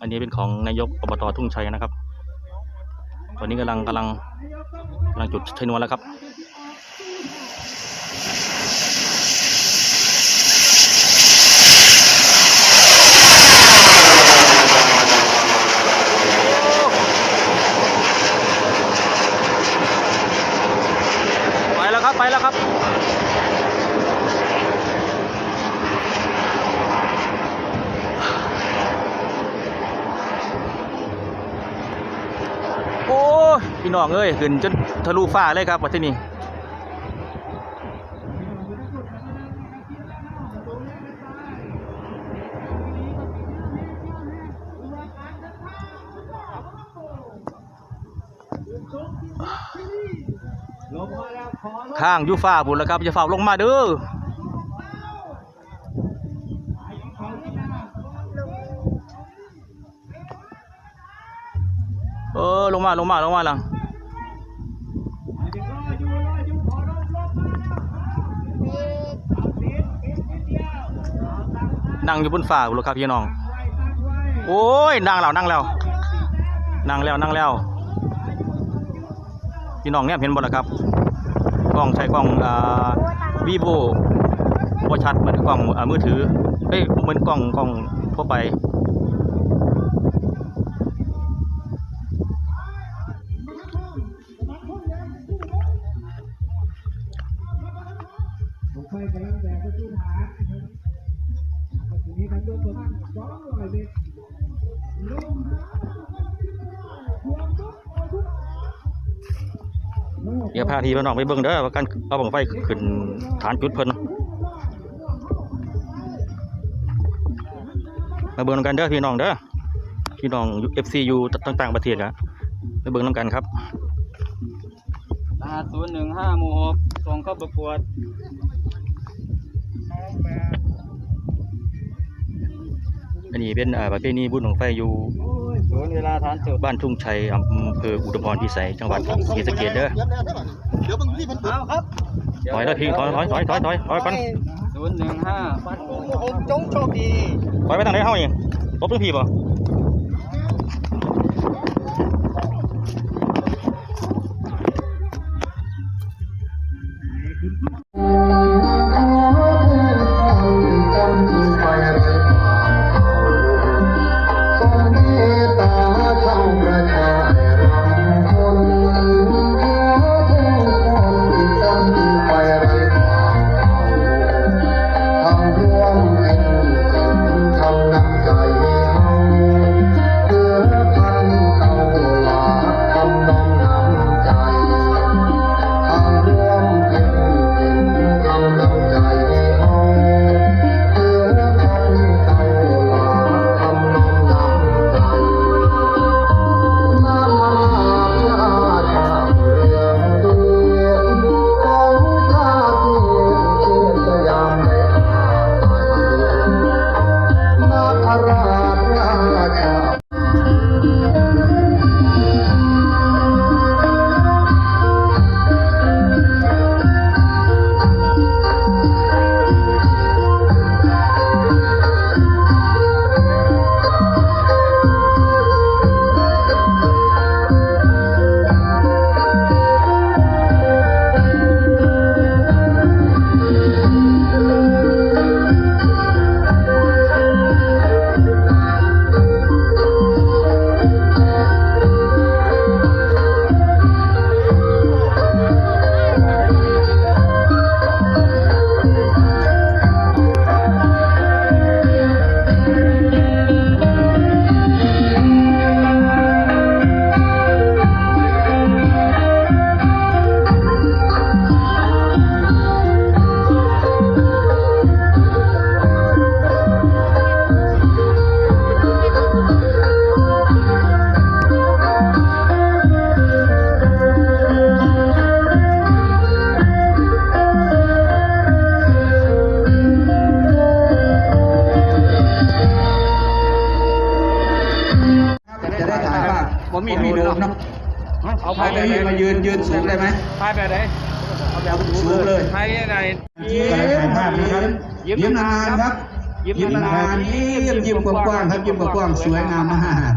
อันนี้เป็นของนายกอบตทุ่งชัยนะครับ ตอนนี้กำลังกำลังกำลังจุดชนวนแล้วครับไปแล้วครับ ไปแล้วครับ โอ้ย พี่น้องเอ้ยขึ้นจนทะลุฟ้าเลยครับวันที่นี้ข้างยูฟ้าบุญแล้วครับจะฝ้าลงมาเด้อเออลงมาลงมาลงมาลัง นั่งอยู่บนฝ้าลูกครับพี่น้อง โอ้ยนั่งแล้วนั่งแล้วนั่งแล้วนั่งแล้ว พี่น้องเนี่ยเห็นบ่ล่ะครับกล้องใช้กล้องอ่าวีโวบ่ชัดเหมือนกล้องอ่ามือถือเอ้ยเหมือนกล้องกล้องทั่วไป มาเดี๋ยวพาทีพี่น้องไปเบิ่งเด้อว่าการเอาบังไฟขึ้นฐานจุดเพิ่นมาเบิ่งนำกันเด้อพี่น้องเด้อพี่น้อง FC อยู่ต่างๆประเทศนะไปเบิ่งนํกันครับรหัสศูนย์หนึ่งห้าหมู่หกส่งเข้าประกวดอันนี้เป็นอ่าประเพณีบุญของไฟอยู่ศูนย์เวลาฐานจุดบ้านทุ่งชัยอำเภออุดมพรพิสัยจังหวัดศรีสะเกษเด้อ เดี๋ยวบางทีมันเอาครับถอยแล้วพี่ถอยถอยถอยถอยถอยถอยก่อนศูนย์หนึ่งห้าผมจงโชคดีถอยไปทางไหนเฮาเองลบทางพี่บ่จะ สูงเลยพายยังไงยืนถ่ายภาพนะครับยิ้มนานๆครับยิ้มยิ้มนานานๆยิ้มยิ้มกว้างๆครับยิ้มกว้างๆสวยงามมาก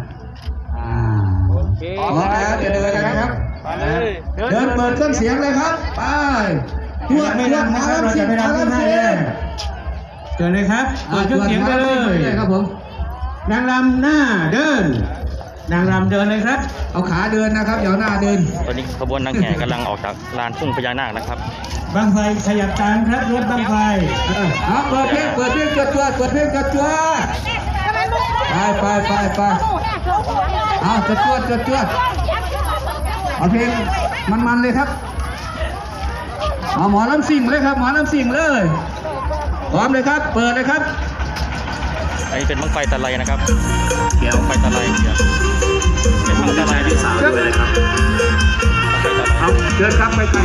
อ่าโอเคพร้อมแล้วจะเดินแล้วนะครับไปเลยเดินเปิดเครื่องเสียงเลยครับไปทั่วทั่วหมอลำเสียงหมอลำเสียงเชิญเลยครับเปิดเครื่องเสียงได้เลยครับผมนางรำหน้าเดิน นางรำเดินเลยครับ เอาขาเดินนะครับอย่าเอาหน้าเดิน ตอนนี้ขบวนนางแห่กำลังออกจากลานทุ่งพญานาคนะครับบังไฟขยับตามครับรถบังไฟเออเอาเปิดเพลงเปิดเพลงจวดจวดเปิดเพลงจวดจวดไปไปไปไปเอาจวดจวดจวดจวดเอาเพลงมันๆเลยครับเอาหมอลำสิ่งเลยครับหมอลำสิ่งเลยพร้อมเลยครับ เปิดเลยครับอันนี้เป็นบังไฟตะไลนะครับเกี่ยวไฟตะไลเกี่ยวเป็นบังตะไลนะครับบังไฟตะไลเอาเชิญครับไปไป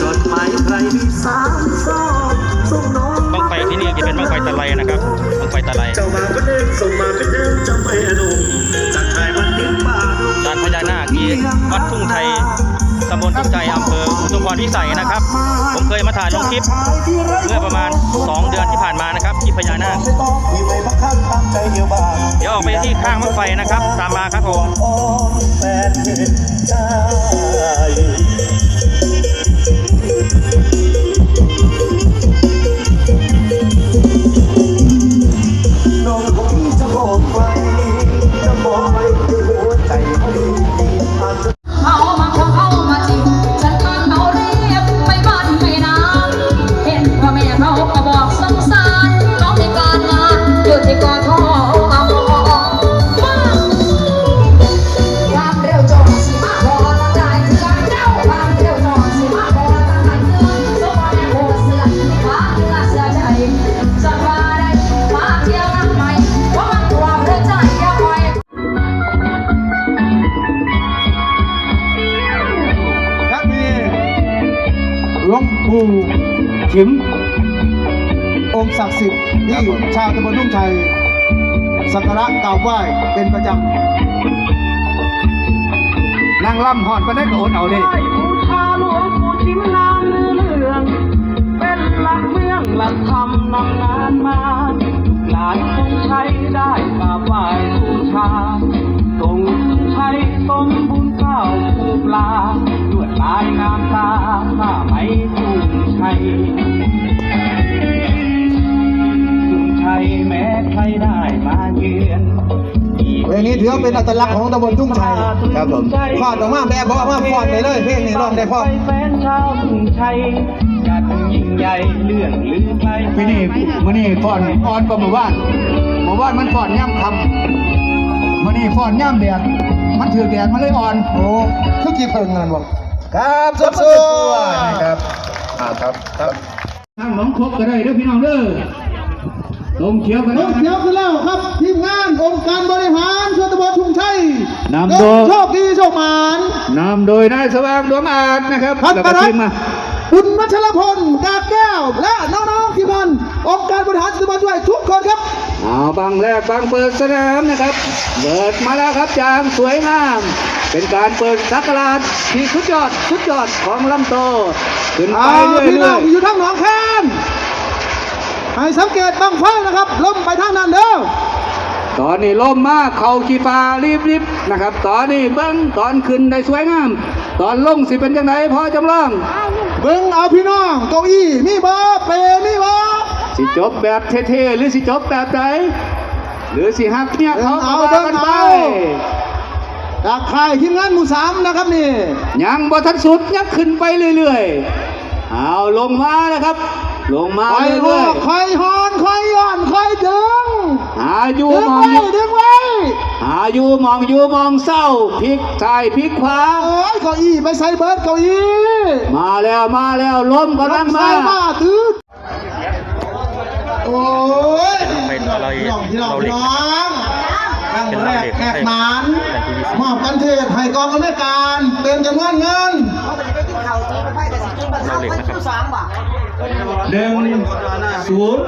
จดหมายใครมีสามซอกส่งน้องบังไฟที่นี่จะเป็นบังไฟตะไลนะครับบังไฟตะไลเจ้ามาก็เดินส่งมาเป็นเดินจำไม่หนุ่มจากชายวันดินป่าดงลานพญานาคที่วัดทุ่งไทย ตำบลทุ่งใจอำเภออุทุมพรพิสัยนะครับ ผมเคยมาถ่ายลงคลิป เมื่อประมาณ 2 เดือนที่ผ่านมานะครับที่พญานาคเดี๋ยวออกไปที่ข้างรถไฟนะครับ ตามมาครับผมอ่อ องค์ศักดิ์สิทธิ์ที่ชาวตำบลทุ่งชัยสักการะกราบไหว้เป็นประจำนางล่ำหอนไปได้ก็อดเอาเลยบูชาหลวงปู่ชิมนนลือเรื่องเป็นหลักเมืองหลักธรรมนำนานมาหลานคงใช้ได้กราบไหว้บูชาทรงใช้สมบุญข้าวผูกลาด้วยลายงามตาผ้าไหมทุ่งชัย เยือนเพลงนี้ถือว่าเป็นอัตลักษณ์ของตำบลทุ่งชัยครับผมฟอดออกมาแบบบอกว่าฟอดไปเลย เพลงนี้ร้องได้ฟอดแฟนชาวทุ่งชัยจัดยิ่งใหญ่เรื่องลือไปปีนี้มื่อนี้ฟอนอ่อนกว่าเมื่อวานเมื่อวานมันฟอนย่ำคำมื่อนี้ฟอนย่ำแดดมันถือแดดมันเลยอ่อนโอ้คือกี่เพิ่งนั่นบอกครับสุดๆนะครับอ่าครับครับนั่งหลงครบก็ได้เด้อพี่น้องเด้อ ลงเขียวกันรถเขียวขึ้นแล้วครับทีมงานองค์การบริหารส่วนตำบลทุ่งชัยนำโดยโชคดีโชคหมานนำโดยนายสว่างดวงอาจนะครับพันแล้วปก็รัทีตมมาคุณวัชรพลกาบแก้ว และน้องๆทีมงานองค์การบริหารส่วนตำบลด้วยทุกคนครับเอาบังแรกบังเปิดสนามนะครับ เปิดมาแล้วครับจางสวยงาม เป็นการเปิดสักการะที่สุดยอดสุดยอดของลำโตขึ้นไปอ่าเรื่พี่น้อองยอยู่ทางหนองแคน ให้สังเกตบังไฟนะครับล้มไปทางนั้นเด้อๆตอนนี้ล่มมากเขาขี่ฟ้ารีบๆนะครับ ตอนนี้เบิ้งตอนขึ้นได้สวยงาม ตอนลงสิเป็นยังไงพอจำลองเบิ่งเอาพี่น้องเก้าอี้มีบ่เปรมีบ่สิจบแบบเท่ๆหรือสิจบแบบไหนหรือสิหักเนี่ยเขาเอาก็ว่าเบิ่งกันไปเอาจากค่ายทีมงานหมู่สามนะครับนี่ยังบ่ทันสุดยังขึ้นไปเรื่อยๆเอาลงมานะครับ ลงมาคอยอเรื่ออยกคอยหอนคอยย่อนคอยดึง ๆหาอยู่ดึงมองไว้อยู่ดึงไว้ หาอยู่มองอยู่มองเศร้าพลิกซ้ายพลิกขวา โอ้ยเก้าอี้ไปใส่เบิร์ดเก้าอี้มาแล้วมาแล้วล้มกำลังใส่มามาตื้อโอ้ยเป็นอะไรพี่น้องพี่น้องเราพี่เล็กน้องครั้งแรกแขกหมานเป็น PVC มอบกันเทศให้กองอำนวยการเป็นจำนวนเงิน เราเล็กนะครับหนึ่งศูนย์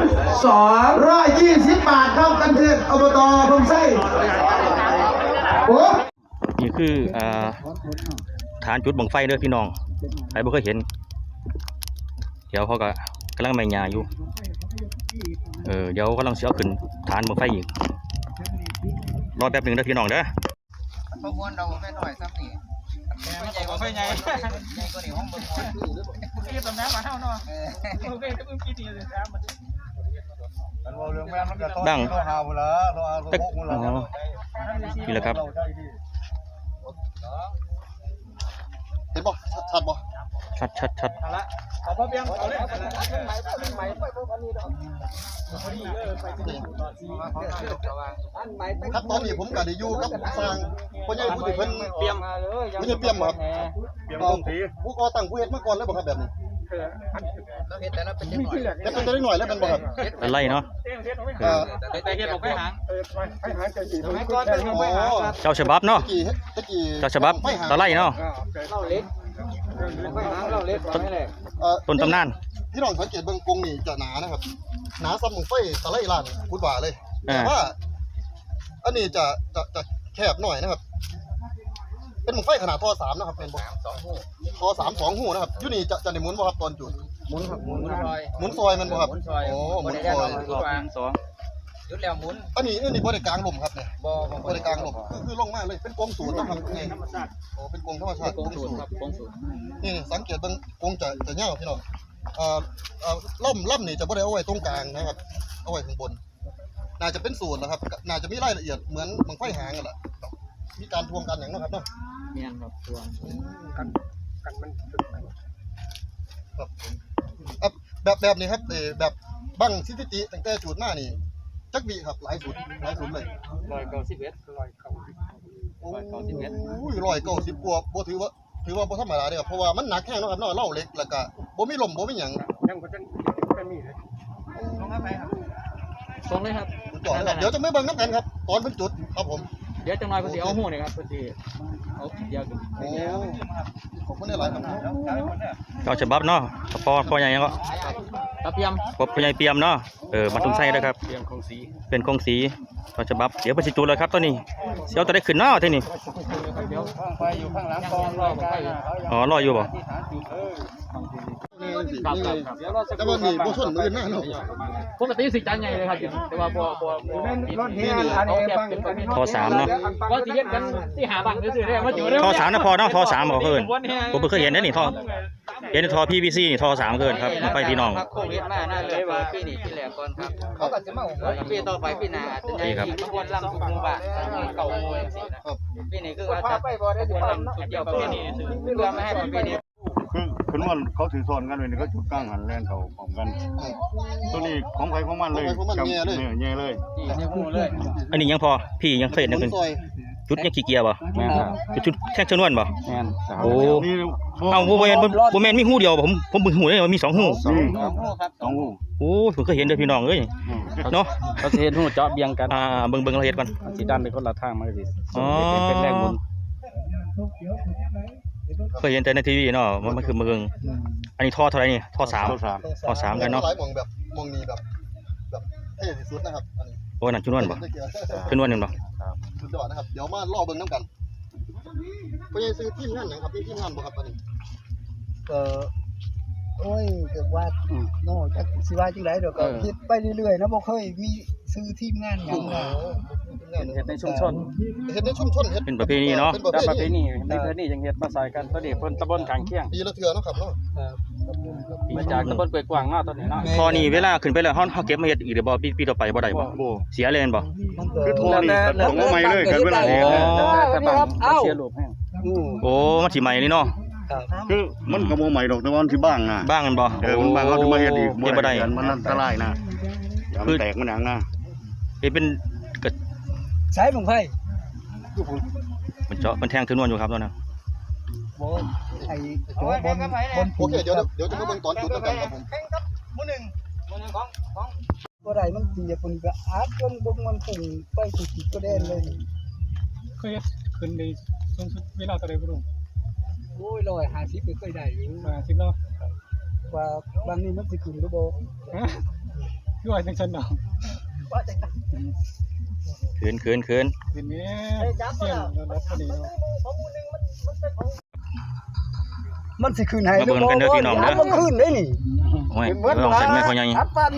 สองร้อยยี่สิบบาทเข้ากันเทศอบตพงไส้โอ้นี่คืออ่าฐานจุดบังไฟเด้อพี่น้องใครบ่เคยเห็น เดี๋ยวเขาก็กำลังแมงยาอยู่ เออเดี๋ยวกำลังเสียขึ้นฐานบังไฟอีกรอแป๊บหนึ่งเด้อพี่น้องเด้อขบวนเราไม่หน่อยสักนี่ ไม่ใหญ่กว่าไม่ใหญ่ใหญ่กว่านี่ห้องเบิ่งมวยคือตำน้ำมาเท่าเนาะโอเคก็เพิ่งคิดดีเลยครับมันดังตึกอ๋อนี่แหละครับเห็นบ่ชัดบ่ชัดชัดชัดเอาพ่อเบี้ยงเอาเลยใหม่ครับตอนนี้ผมก็ได้อยู่กับสร้างพ่อใหญ่ผู้ที่เพิ่นเตรียมมาเลยไม่ใช่เตรียมครับเตรียมสีผู้ก่อตั้งผู้เฮ็ดมาก่อนแล้วบ่ครับแบบนี้เราเห็น แต่เราเป็นเด็กหน่อยแล้วเป็นได้หน่อยแล้วเป็นบ่ครับอะไรเนาะเออแต่เห็นบอกไปหางสมัยก่อนอ๋ไปหางอเจ้าฉบับเนาะตะกี้เจ้าฉบับไม่หาตะไลเนาะเล่าเล็กไปหางเล่าเล็กไม่เลยเอ่อต้นตำนานพี่น้องสังเกตเบิ่งกงนี่จะหนานะครับ หนาซ้ำมึงไฟตะไลล้านกุดว่าเลยแต่ว่าอันนี้จะจะจะแคบหน่อยนะครับ เป็นมึงไฟขนาดท่อสามนะครับเป็นบ่สองหูท่อสามสองหูนะครับอยู่นี่จะจะได้หมุนบ่ครับตอนจุดหมุนครับหมุนซอยหมุนซอยมันบ่ครับหมุนซอยโอ้หมุนได้ซแน่อนอยนคือวางสองยุดแล้วหมุนอันนี้อันนี้บ่ได้กลางลมครับเนี่ยบ่บ่ได้กลางลมคือคือลงมาเลยเป็นกรงสูตรนะครับไงโอ้เป็นกรงธรรมชาติกงสูตรครับกงสูตรนี่สังเกตเบิ่งกรงจะจะยาวพี่น้องเอ่อเอ่อล่มล่ำนี่จะบ่ได้เอาไว้ตรงกลางนะครับเอาไว้ข้างบน น่าจะเป็นสูตรนะครับ น่าจะมีรายละเอียดเหมือนบังไฟหางกันแหละมีการทวงกันอย่างเนาะครับเนาะเมียนครับตัวครับอะแบบแบบนี้ครับเอ่อแบบบังสถิติตั้งแต่จุดมานี่จักบีครับหลายสุดหลายสุดเลยร้อยเก้าสิบเอ็ดร้อยเก้าโอ้ยร้อยเก้าสิบกว่าบ่ถือว่าถือว่าบ่ธรรมดาเด้อครับเพราะว่ามันหนักแห้งเนาะครับเนาะเหล่าเล็กแล้วก็บ่มีลมบ่มีหยังตรงเลยครับสุดยอดเลยครับเดี๋ยวจะไม่เบิ่งน้ำกันครับตอนเป็นจุดครับผมเดี๋ยวจังหน่อยก็สิเอาหูนี่ครับก็สิเอาเดียวกันโอ้ขอบคุณหลายๆครับเจ้าฉบับเนาะพอพอใหญ่ยังก็ตะเพียมพอพอใหญ่เปียมเนาะเออมาตุ้งไส้ด้วยครับเพียมของสีเป็นกองสีเจ้าฉบับเดี๋ยวไปสิจุดเลยครับตัวนี้เสียวจะได้ขึ้นเนาะที่นี่เดี๋ยวข้างไปอยู่ข้างหลังกองรอไปอ๋อรออยู่บ่นี่สิครั บนี่ครับเดี๋ยวเราสักแต่ว่านี่บ่ชนมื้อหน้าเนาะปกติสิจานใหญ่เลยครับแต่ว่าบ่บ่รถเฮียนอันนี้ฟังทอสามเนาะว่าสิเฮ็ดกันที่หาบังซื่อๆได้มาอยู่เด้ทอสามนะพอเนาะทอสามบอกเพิ่นผมเพิ่งเคยเห็นได้อนี่ทอเห็นในทอ PVC นี่ทอสามเกินครับมาไปพี่น้องโควิดมาน่าเลยว่าปีนี้ปีแรกก่อนครับเขาก็จะมาปีต่อไปปีหน้าจะใหญ่อีกขบวนลำทุกหมู่บ้านเก่าหมู่จังซี่นะปีนี้คือว่าจะขบวนลำสุดเดียวประเพณีซื่อเพื่อไม่ให้ประเพณีคือคือว่าเขาถือโซนกันเลยนี่ก็จุดกลางหันแลนเขาของกัน ตัวนี้ของใครของมันเลยของใครของมันจับแง่เลยเนี่ยแง่เลยที่ในหมู่เลยอันนี้ยังพอพี่ยังเคยเห็นนะหมุคุณนซอยจุดยังขี้เกียจบ่แม่นครับจุดจุดแค่ชนวนบ่แม่นโอ้นี่เอาบ่แม่นบ่บ่แม่นมีหูเดียวบ่ผมผมเบิ่งหูเลยว่ามีสองหูนี่ครับสองหูโอ้ผมเคยเห็นเด้อพี่น้องเอ้ยเนาะเขาสิเฮ็ดหูเจาะเบียงกันอ่าเบิ่งเบิ่งละเอียดก่อนสิดันไปคนละทางมันก็สิอ๋อ เป็นแรงหมุน เคยเห็นแต่ในทีวีเนาะมันมันคือเมืองอันนี้ท่อเท่าไหร่นี่ท่อสามตัวสามท่อสามกันเนาะ หลายหมองแบบหมองนี้แบบแบบเท่ที่สุดนะครับอันนี้โอ้นั่นชนวนบ่ชนวนนี่บ่สุดยอดนะครับเดี๋ยวมาล่อเบิ่งน้ำกันเพราะยังซื้อทีมงานหยังครับมีทีมงานบ่ครับอันนี้เออโอ้ยเกิดว่าโน่จักสิว่าจังไดเดี๋ยวก็คิดไปเรื่อยๆนะบ่เคยมี ซื้อทีมงานหยังนะเฮ็ดในชุมชน เฮ็ดในชุมชนเฮ็ดเป็นประเพณีเนาะเป็นประแล้วประเพเพณีณีในประเพณีจังเฮ็ดมาใส่กันตอนนี้เพิ่นตำบลข้างเคียงปีละเทื่อเนาะครับเนาะมาจากตำบลกล้วยกว้างเนาะตอนนี้เนาะท่อนี้เวลาขึ้นไปแล้วเฮาเฮาเก็บมาเฮ็ดอีกเดี๋ยวบ่ปีปีต่อไปบ่ได้บ่โอ้เสียเลยแม่นบ่มันก็คือโทรนี่ตัดของมาใหม่เลยกันเวลาอ๋เนี้อแต่บางเสียรูปแห้งอืมโอ้มันสิใหม่นี่เนาะคือมันกระโมใหม่ดอกแต่ว่ามันที่บ้างนะบ้างกันบ่เออมันบ้างเขาจะมาเฮ็ดอีกเฮ็ดบ่ได้ มันอันตรายนะอย่ามันแตกมันหนังนะ เฮ็ดเป็นกระใช้บังไฟมันเจาะมันแทงชนวนอยู่ครับตอนนั้นบ่ไอ้โจบนบนโอเคเดี๋ยวเดี๋ยวจะมาเบิ่งตอนจุดน้ำกันครับผมบ่ได้มันเสียปุ่นก็อาจจนบ่มันคงไปสุดก็แดนเลยเคยขึ้นในสูงสุดเวลาตัวใดบ่รู้โอ้ย150ก็เคยได้อยู่มาสิเนาะว่าบางนี้มันสิขึ้นหรือบ่ฮะคือว่าจังซั่นเนาะว่าจังได๋ คืนคืนคืนทีนี้เสียงรถพอดีเนาะมันสิขึ้นให้มาเบิ่งกันเด้อพี่น้องเด้อมันขึ้นได้นี่โอ้ยเดี๋ยวลองใส่แม่พ่อใหญ่อัดปัน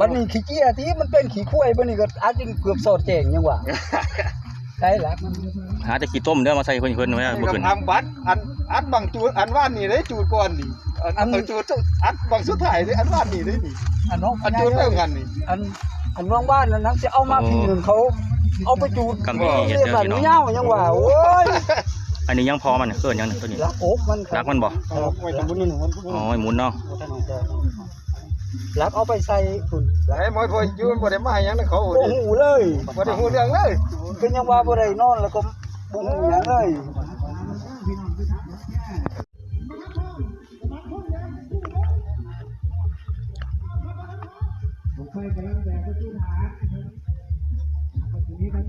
บัดนี้ขี้เกียจที่มันเป็นขี้ข้วยบัดนี้ก็อาจจะเกือบสอดแจงยังว่าใช่ละหาแต่ขี้ต้มเด้อมาใส่เพิ่นเพิ่นไว้บ่ขึ้นทำบัตรอันอันบางจูดอันว่านนี่ได้จูดก่อนนี่อันอันจูดอันบางสุดท้ายนี่อันว่านนี่ได้นี่อันน้องอันจูดเริ่มกันนี่อัน อันว่างบ้านนั้นนักจะเอามาพี่นึงเขา เอาไปจูดกำพิธีเฮ็ดเรียกเด้อแบบพี่น้อง เงายังว่าโอ้ยอันนี้ยังพอมันเกินยังนี่ตัวนี้รักอกมันรักมันบ่ไว้ทำบุญนี่มันอ๋อไอ้หมุนเนาะรักเอาไปใส่คุณไอ้หมอยพอยูนบ่ได้มาหยังนะเขาโอ้โหเลย บ่ได้ฮู้เรื่องเลยเป็นยังว่าบ่ได้นอนแล้วก็บ่ฮู้หยังเลย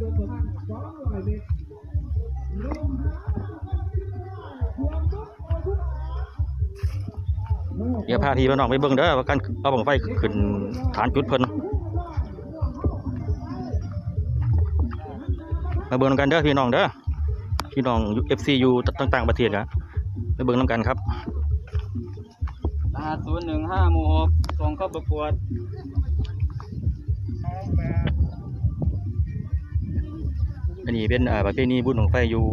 นวนประมาณสองร้อยเมตรเดี๋ยวพาพี่พี่น้องไปเบิ่งเด้อว่าการเอาบังไฟขึ้นฐานจุดเพิ่นมาเบิ่งกันเด้อพี่น้องเด้อพี่น้อง FC อยู่ต่าง ๆ ประเทศอะไปเบิ่งนํกันครับรหัสศูนย์หนึ่งห้าหมู่หกส่งเข้าประกวด อันนี้เป็นอ่าประเพณีบุญของไฟอยู่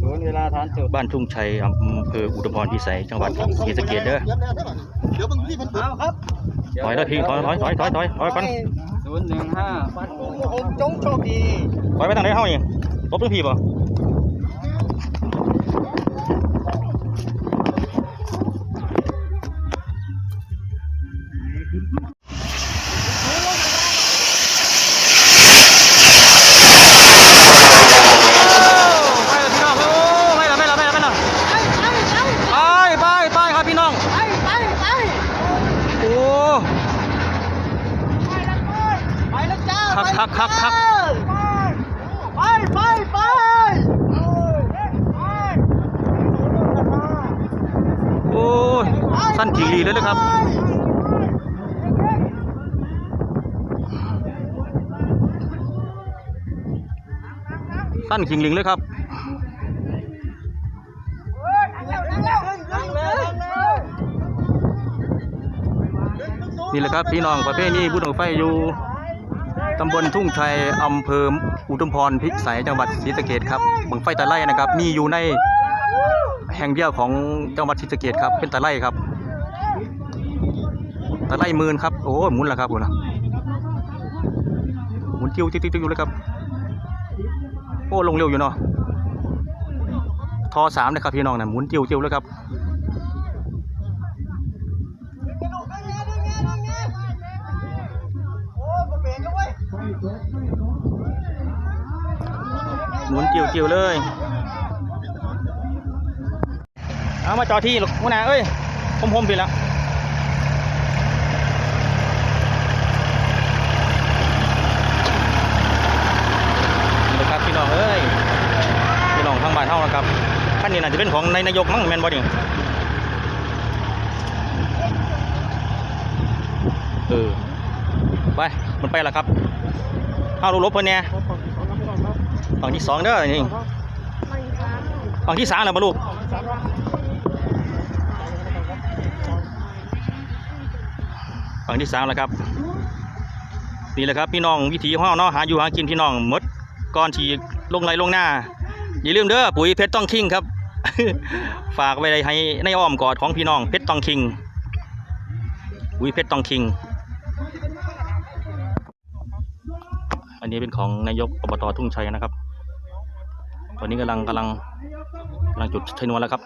ศูนย์เวลาฐานจุดบ้านทุ่งชัยอำเภออุดมพรพิสัยจังหวัดศรีสะเกษเด้อเดี๋ยวบางทีมันเอาครับถอยเด้อพี่ถอยถอยถอยถอยถอยถอยก่อนศูนย์หนึ่งห้าผมจงโชคดีถอยไปทางไหนเฮานี่ลบหรือพี่บ่ไปแล้วพี่น้องโอ้ไปแล้วไปแล้วไปแล้วไปแล้วไปไปไปครับพี่น้องไปไปไปโอ้ไปแล้วจ้าคักคักคักคักไปไปไปโอ้ยสั้นจีรีเลยนะครับ สั้นขิงลิงเลยครับนี่แหละครับพี่น้องประเภทนี้บุญของไฟอยู่ตำบลทุ่งชัยอำเภออุทุมพรพิสัยจังหวัดศรีสะเกดครับบังไฟตะไลนะครับ มีอยู่ในแห่งเดียวของจังหวัดศรีสะเกดครับเป็นตะไลครับตะไลหมื่นครับโอ้หมุนแล้วครับคุณนะหมุนติ้วติ้วติ้วเลยครับ อ้ลงเร็วอยู่เนาะทอสามนะครับพี่น้องนะหมุนติ้วติ้วเลยครับหมุนเกี่ยวเกี่ยวเลย เอามาจอที่หรอกหัวหน้าเอ้ยผมผมผิดแล้วนี่นะครับพี่น้องเอ้ย พี่น้องทางบ้านเฮานะครับขั้ นนี้น่าจะเป็นของนายนายกมั้งแม่นบ่นี่เออไปมันไปแล้วครับเอาลูกลบเพิ่นเนี่ยฝั่งที่สองเด้อนี่ฝั่งที่สามแล้วมาลูกฝั่งที่สามแล้วครับนี่แหละครับพี่น้องวิถีของเราเนาะหาอยู่หากินพี่น้องหมดก่อนที่ลงไรลงหน้าอย่าลืมเด้อปุ๋ยเพชรต้องคิงครับ ฝากไว้ให้ในอ้อมกอดของพี่น้องเพชรตองคิงวิเพชรตองคิง อันนี้เป็นของนายกอบตทุ่งชัยนะครับ ตอนนี้กำลังกำลังกำลังจุดชนวนแล้วครับ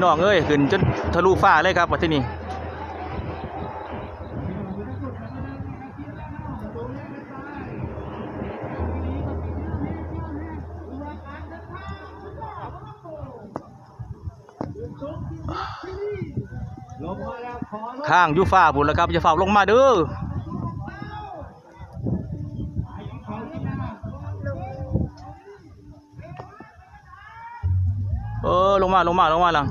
พี่น้องเอ้ยขึ้นจนทะลุฟ้าเลยครับที่นี้ข้างยูฟ้าบุญแล้วครับจะฝ่าลงมาเด้อเออลงมาลงมาลงมาลัง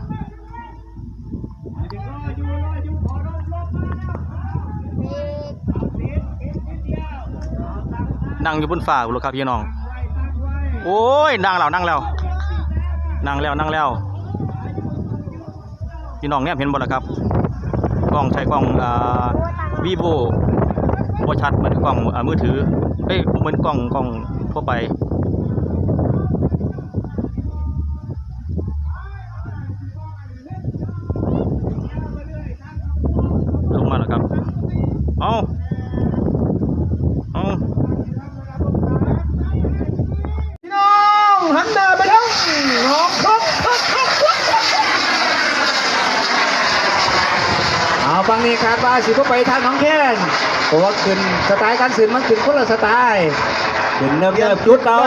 นั่งอยู่บนฝ่าบุรุษครับพี่น้อง โอ้ยนั่งแล้วนั่งแล้วนั่งแล้วนั่งแล้ว พี่น้องเนี่ยเห็นบ่ล่ะครับ กล้องใช้กล้องอ่าวีโวบ่ชัดเหมือนกล้องอ่ามือถือเอ้ยเหมือนกล้องกล้องทั่วไป ลงมาแล้วครับ เอาเอา พี่น้องหันหน้าไปทางหนองครกครกครกครกเอาฟังนี้คาดว่าสิก็ ไปทางหน้องแค้นเพราะว่าขึ้นสไตล์การสื่นมันขึ้นคนละสไตล์ขึ้นเนิบเนิบจุดเรา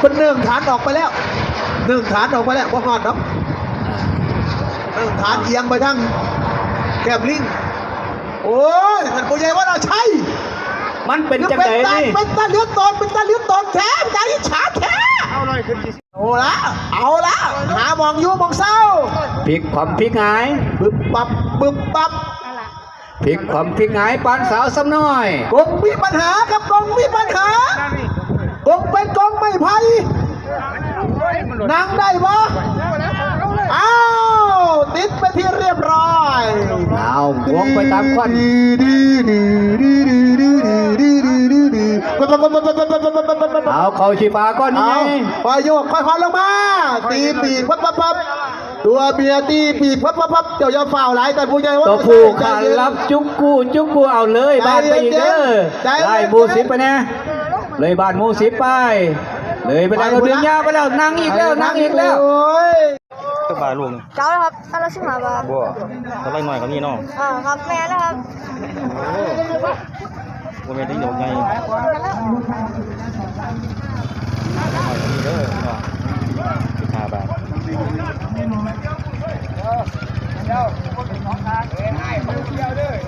เป็นเนื่องฐานออกไปแล้วเนื่องฐานออกไปแล้วว่าฮอดเนาะเนื่องฐานเอียงไปทางแก้มลิงโอ้ยมันปุยใหญ่ว่าเราใช่มันเป็นจังเป็นไดตานี่เป็นตาเลือดตนเป็นตาเลือดตนแท้เป็นตาอิจฉาแท้เอาหน่อยขึ้นดิเอาละเอาละหามองอยู่มองเศร้าพลิกความพลิกหงายบึบปับบึบปับ พลิกความพลิกหงายปานสาวซ้ำน้อย กงมีปัญหาครับกงมีปัญหากงเป็นกงไม่ไพ่นางได้ปะอ้าวติดไปที่เรียบร้อยเอาหวงไปตามควันเอาเขาชีฟ้าก้อนนี้เอาไงคอยโยกคอยคอนลงมาตีปีกพับพับพับ ตัวเมียตีปีกพับพับพับเจ้าอย่าฝ่าวหลายแต่ผู้ใหญ่ว่าตัวผู้ขารับจุกกูจุกกูเอาเลยบ้านไปอีกเด้อใจเย็นไล่หมูสิบไปแน่เลยบ้านหมูสิบไป เลยไปได้เราดึงยาไปแล้วนั่งอีกแล้วนั่งอีกแล้วโอ้ยก็บาลุงเจ้านะครับอันละสิบห้าบาทบัวตะไลหน่อยกับนี่น้องอ่าครับแม่นะครับโอ้บ่แม่นได้หยกไงเอาอย่างนี้เด้อพี่น้อง เดียวคนเป็นของทางเดี๋ยวให้เดียวด้วย